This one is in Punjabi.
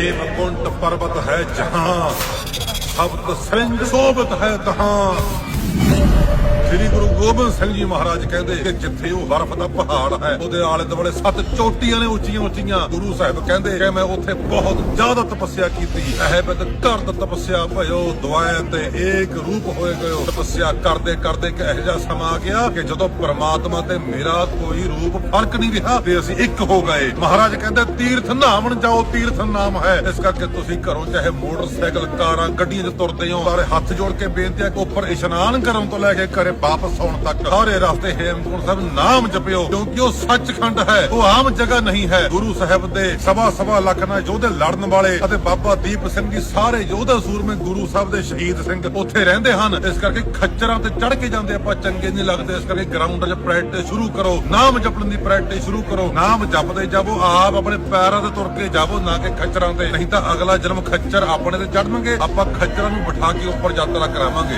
ਇਹ ਕੁੰਟ ਪਰਬਤ ਹੈ ਜਹਾਂ ਸਬਤ ਸਿੰਘ ਸੋਬਤ ਹੈ ਤਹਾਂ। ਸ੍ਰੀ ਗੁਰੂ ਗੋਬਿੰਦ ਸਿੰਘ ਜੀ ਮਹਾਰਾਜ ਕਹਿੰਦੇ ਕਿ ਜਿੱਥੇ ਉਹ ਬਰਫ਼ ਦਾ ਪਹਾੜ ਹੈ, ਉਹਦੇ ਆਲੇ ਦੁਆਲੇ ਸੱਤ ਚੋਟੀਆਂ ਨੇ ਉੱਚੀਆਂ ਉੱਚੀਆਂ। ਗੁਰੂ ਸਾਹਿਬ ਕਹਿੰਦੇ ਕਿ ਮੈਂ ਉੱਥੇ ਬਹੁਤ ਜ਼ਿਆਦਾ ਤਪੱਸਿਆ ਕੀਤੀ। ਇਹ ਬਿਦ ਘਰ ਦਾ ਤਪੱਸਿਆ ਭਇਓ ਦੁਆਇ ਤੇ ਏਕ ਰੂਪ ਹੋਏ ਗਇਓ। ਤਪੱਸਿਆ ਕਰਦੇ ਕਰਦੇ ਕਿ ਇਹੋ ਜਿਹਾ ਸਮਾਂ ਆ ਗਿਆ ਕਿ ਜਦੋਂ ਪਰਮਾਤਮਾ ਤੇ ਮੇਰਾ ਕੋਈ ਰੂਪ ਫ਼ਰਕ ਨਹੀਂ ਰਿਹਾ, ਤੇ ਅਸੀਂ ਇੱਕ ਹੋ ਗਏ। ਮਹਾਰਾਜ ਕਹਿੰਦੇ, ਤੀਰਥ ਨਾਮਣ ਜਾਓ, ਤੀਰਥ ਨਾਮ ਹੈ। ਇਸ ਕਰਕੇ ਤੁਸੀਂ ਘਰੋਂ ਚਾਹੇ ਮੋਟਰਸਾਈਕਲ, ਕਾਰਾਂ, ਗੱਡੀਆਂ 'ਚ ਤੁਰਦੇ ਹੋ ਸਾਰੇ ਹੱਥ ਜੋੜ ਕੇ ਬੇਨਤੀ ਹੈ ਕਿ ਉੱਪਰ ਇਸ਼ਨਾਨ ਕਰਨ ਤੋਂ ਲੈ ਕੇ ਘਰੇ ਵਾਪਸ ਆਉਣ ਤੱਕ ਸਾਰੇ ਰਸਤੇ ਹੇਮਕੁੰਟ ਸਾਹਿਬ ਨਾਮ ਜਪਿਓ, ਕਿਉਂਕਿ ਉਹ ਸੱਚਖੰਡ ਹੈ, ਉਹ ਆਮ ਜਗ੍ਹਾ ਨਹੀਂ ਹੈ। ਗੁਰੂ ਸਾਹਿਬ ਦੇ ਸਵਾ ਸਵਾ ਲੱਖ ਨਾਲ ਯੋਧੇ ਲੜਨ ਵਾਲੇ ਅਤੇ ਬਾਬਾ ਦੀਪ ਸਿੰਘ ਜੀ ਸਾਰੇ ਯੋਧਾ ਸੂਰਮੇ ਗੁਰੂ ਸਾਹਿਬ ਦੇ ਸ਼ਹੀਦ ਸਿੰਘ ਉੱਥੇ ਰਹਿੰਦੇ ਹਨ। ਇਸ ਕਰਕੇ ਖੱਚਰਾਂ ਤੇ ਚੜ ਕੇ ਜਾਂਦੇ ਆਪਾਂ, ਚੰਗੇ ਨਹੀਂ ਲੱਗਦੇ। ਇਸ ਕਰਕੇ ਗਰਾਊਂਡ 'ਚ ਪ੍ਰੈਕਟਿਸ ਸ਼ੁਰੂ ਕਰੋ। ਨਾਮ ਜਪਣ ਦੀ ਪ੍ਰੈਕਟਿਸ ਸ਼ੁਰੂ ਕਰੋ। ਨਾਮ ਜਪਦੇ ਜਾਵੋ, ਆਪ ਆਪਣੇ ਪੈਰਾਂ ਤੇ ਤੁਰ ਕੇ ਜਾਵੋ, ਨਾ ਕਿ ਖੱਚਰਾਂ ਤੇ। ਨਹੀਂ ਤਾਂ ਅਗਲਾ ਜਨਮ ਖੱਚਰ ਆਪਣੇ ਤੇ ਚੜਨਗੇ ਆਪਾਂ ਖੱਚਰਾਂ ਨੂੰ ਬਿਠਾ ਕੇ ਉੱਪਰ ਯਾਤਰਾ ਕਰਾਵਾਂਗੇ।